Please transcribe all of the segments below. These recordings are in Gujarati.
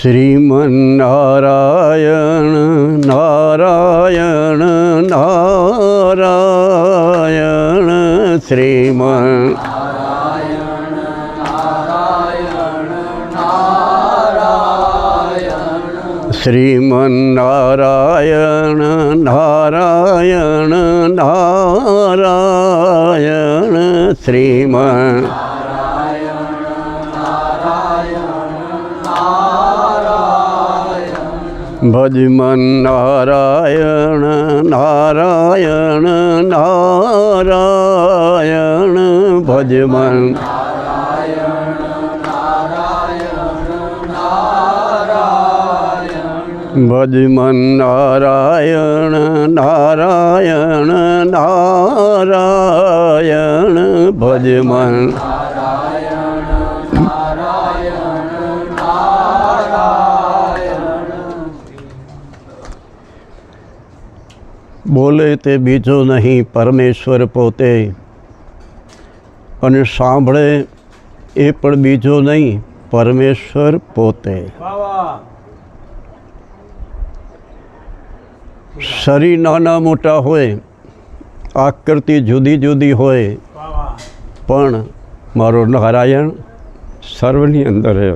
શ્રીમન્નારાયણ નારાયણ નારાયણ શ્રીમન શ્રીમન્નારાયણ નારાયણ નારાયણ શ્રીમન ભજમન નારાયણ નારાયણ નારાયણ ભજમન. ભજમન નારાયણ નારાયણ નારાયણ ભજમન. બોલે તે બીજો નહીં પરમેશ્વર પોતે. અને સાંભળે એ પણ બીજો નહીં પરમેશ્વર પોતે. શરીર નાના મોટા હોય આકૃતિ જુદી જુદી હોય પણ મારો નારાયણ સર્વની અંદર રહે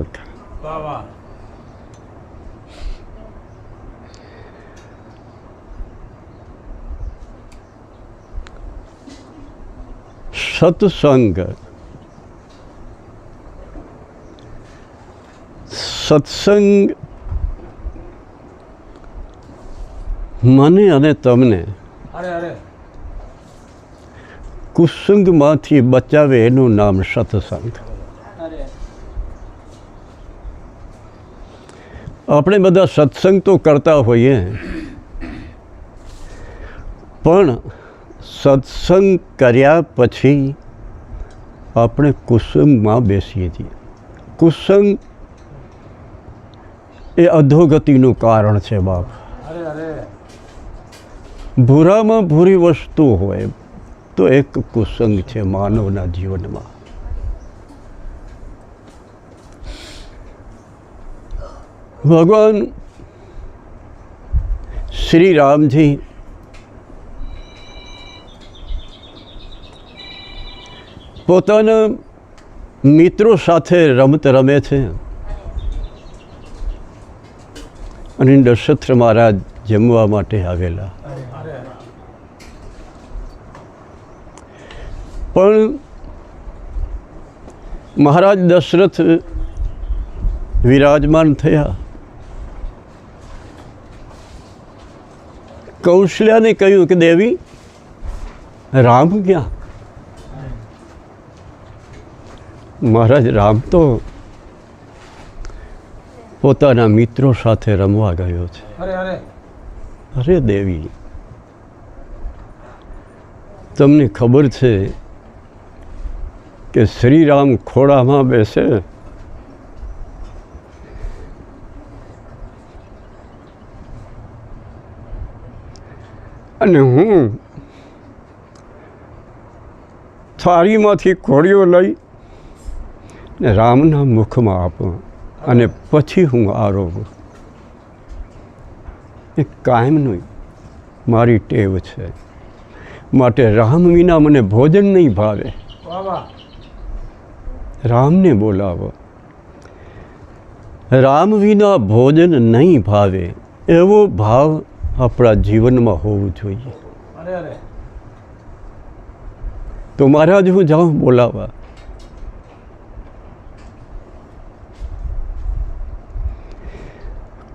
સત્સંગ સત્સંગ મને અને તમને કુસંગમાંથી બચાવે એનું નામ સત્સંગ આપણે બધા સત્સંગ તો કરતા હોઈએ પણ સત્સંગ કર્યા પછી આપણે કુસંગમાં બેસીએ છીએ. કુસંગ એ અધોગતિનું કારણ છે બાપ. ભૂરામાં ભૂરી વસ્તુ હોય તો એક કુસંગ છે માનવના જીવનમાં. ભગવાન શ્રી રામજી પોતાના મિત્રો સાથે રમત રમે છે. અને નક્ષત્ર મહારાજ જમવા માટે આવેલા. પણ મહારાજ દશરથ વિરાજમાન થયા. કૌશલ્યાને કહ્યું કે દેવી, રામ ક્યાં? મહારાજ રામ તો પોતાના મિત્રો સાથે રમવા ગયો છે. અરે દેવી તમને ખબર છે કે શ્રીરામ ખોળામાં બેસે? અને હું થાળીમાંથી ઘોડીઓ લઈ ને રામના મુખમાં આપું અને પછી હું આરોગું. એ કાયમનું મારી ટેવ છે. માટે રામ વિના મને ભોજન નહીં ભાવે. રામને બોલાવો. રામ વિના ભોજન નહીં ભાવે એવો ભાવ આપણા જીવનમાં હોવું જોઈએ. તો મહારાજ હું જાઉં બોલાવવા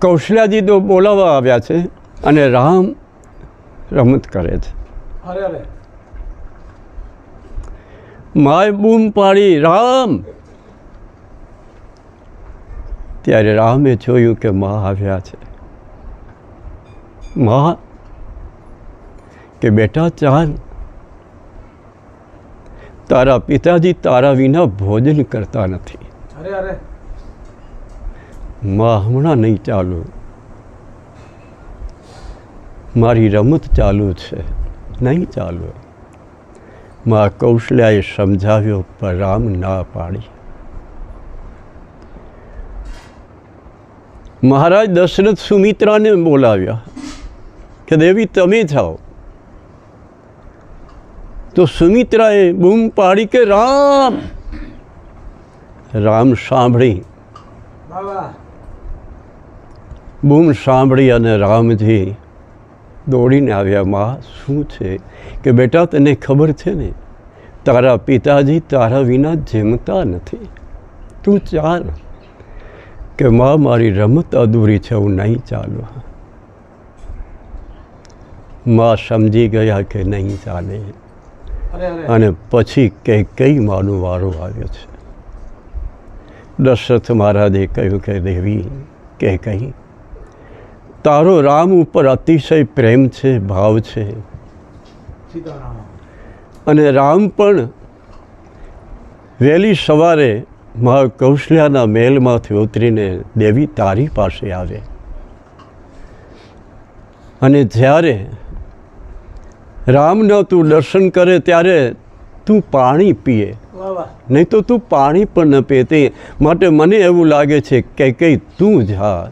કૌશલ્યાજી તો બોલાવવા આવ્યા છે અને રામ રમત કરે છે. માય બૂમ પાડી રામ! ત્યારે રામે જોયું કે મા આવ્યા છે. મા કે બેટા ચાલ. તારા પિતાજી તારા વિના ભોજન કરતા નથી. અરે અરે. મા હમણાં નહીં ચાલુ. મારી રમત ચાલુ છે, નહીં ચાલુ. મા કૌશલ્યાએ સમજાવ્યો, પણ રામ ના પાડી. મહારાજ દશરથ સુમિત્રાને બોલાવ્યા કે, દેવી, તમે જાઓ તો સુમિત્રાએ બૂમ પાડી કે, રામ. રામ સાંભળી બૂમ સાંભળી અને રામજી દોડીને આવ્યા માં શું છે? કે બેટા તને ખબર છે ને? તારા પિતાજી તારા વિના જમતા નથી. તું ચાલ કે માં મારી રમત અધૂરી છે હું નહીં ચાલું. માં સમજી ગયા કે નહીં ચાલે. અને પછી કઈ કઈ માનો વારો આવ્યો છે. દશરથ મહારાજે કહ્યું કે દેવી કે કઈ તારો રામ ઉપર અતિશય પ્રેમ છે ભાવ છે. અને રામ પણ વહેલી સવારે મા કૌશલ્યાના મહેલમાંથી ઉતરીને દેવી તારી પાસે આવે. અને જ્યારે રામના તું દર્શન કરે ત્યારે તું પાણી પીએ. નહીં તો તું પાણી પણ ન પીએ. તે માટે મને એવું લાગે છે કે કંઈ તું જા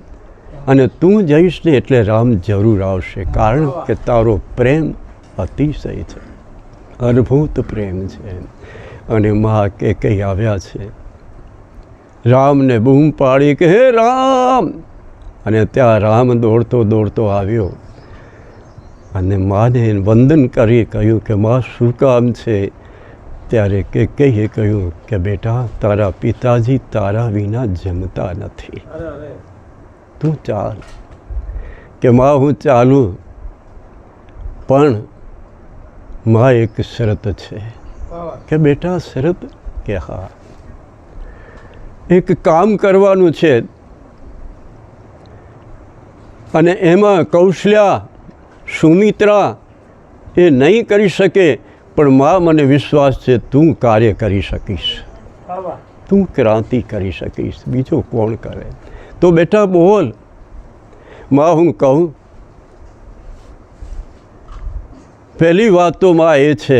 અને તું જઈશ ને એટલે રામ જરૂર આવશે, કારણ કે તારો પ્રેમ અતિશય છે. અદ્ભુત પ્રેમ છે. અને મા કે કંઈ આવ્યા છે, રામને બૂમ પાડી કે, હે રામ! અને ત્યાં રામ દોડતો દોડતો આવ્યો. અને માને વંદન કરી કહ્યું કે, મા, શું કામ છે? ત્યારે કે કહીએ કહ્યું કે, બેટા, તારા પિતાજી તારા વિના જમતા નથી. તું ચાલ કે માં હું ચાલું પણ માં એક શરત છે. કે બેટા શરત કે હા એક કામ કરવાનું છે. અને એમાં કૌશલ્યા સુમિત્રા એ નહીં કરી શકે પણ માં મને વિશ્વાસ છે તું કાર્ય કરી શકીશ. તું ક્રાંતિ કરી શકીશ. બીજો કોણ કરે? તો બેટા બોલ. માં હું કહું. પહેલી વાત તો માં એ છે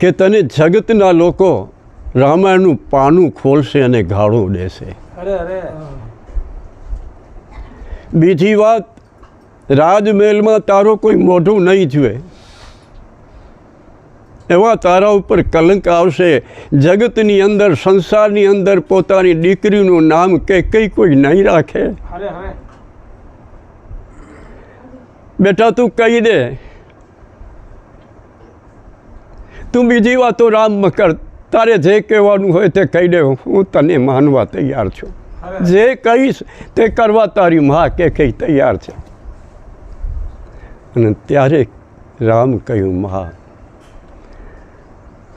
કે તને જગતના લોકો રામાયણનું પાનું ખોલશે અને ગાળું દેશે. બીજી વાત રાજમહેલમાં તારો કોઈ મોઢું નહીં જુએ. એવા તારા ઉપર કલંક આવશે. જગતની અંદર સંસારની અંદર પોતાની દીકરીનું નામ કે કંઈ કોઈ નહીં રાખે. બેટા તું કહી દે. તું બીજી વાતો રામ કર તારે જે કહેવાનું હોય તે કહી દે. હું તને માનવા તૈયાર છું. જે કહીશ તે કરવા તારી મા કે કઈ તૈયાર છે. અને ત્યારે રામ કહ્યું મા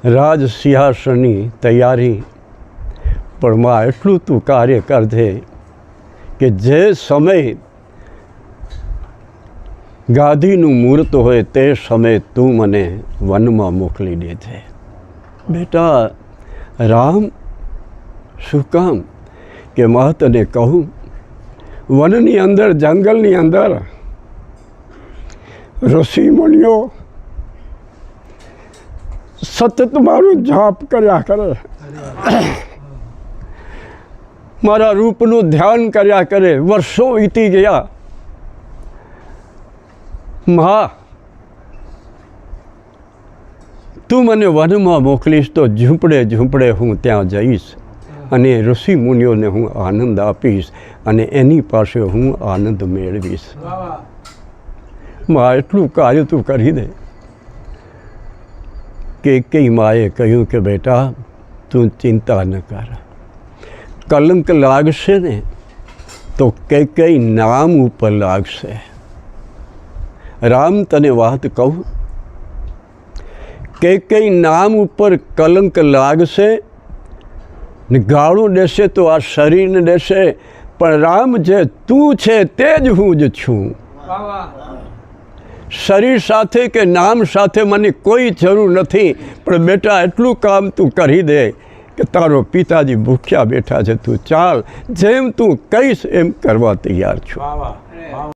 રાજ સિંહાસનની તૈયારી પણ માં એટલું તું કાર્ય કરજે કે જે સમય ગાદીનું મૂર્ત હોય તે સમયે તું મને વનમાં મોકલી દેજે. બેટા, રામ શું કામ? કે માં કહું, વનની અંદર, જંગલની અંદર, ઋષિ મુનિઓ સતત મારું જાપ કર્યા કરે. મારા રૂપનું ધ્યાન કર્યા કરે. વર્ષો વીતી ગયા. મા તું મને વનમાં મોકલીશ તો ઝૂંપડે ઝૂંપડે હું ત્યાં જઈશ અને ઋષિ મુનિઓને હું આનંદ આપીશ અને એની પાસે હું આનંદ મેળવીશ. મા એટલું કાર્ય તું કરી દે. કે કઈ માએ કહ્યું કે બેટા, તું ચિંતા ન કર. કલંક લાગશે ને, તો કઈ કઈ નામ ઉપર લાગશે. રામ, તને વાત કહું? કે કઈ નામ ઉપર કલંક લાગશે? ને ગાળું દેશે તો આ શરીરને દેશે, પણ રામ જે તું છે તે જ હું જ છું. શરીર સાથે કે નામ સાથે મને કોઈ જરૂર નથી, પણ બેટા એટલું કામ તું કરી દે કે તારો પિતાજી ભૂખ્યા બેઠા છે. તું ચાલ, જેમ તું કહીશ એમ કરવા તૈયાર છું.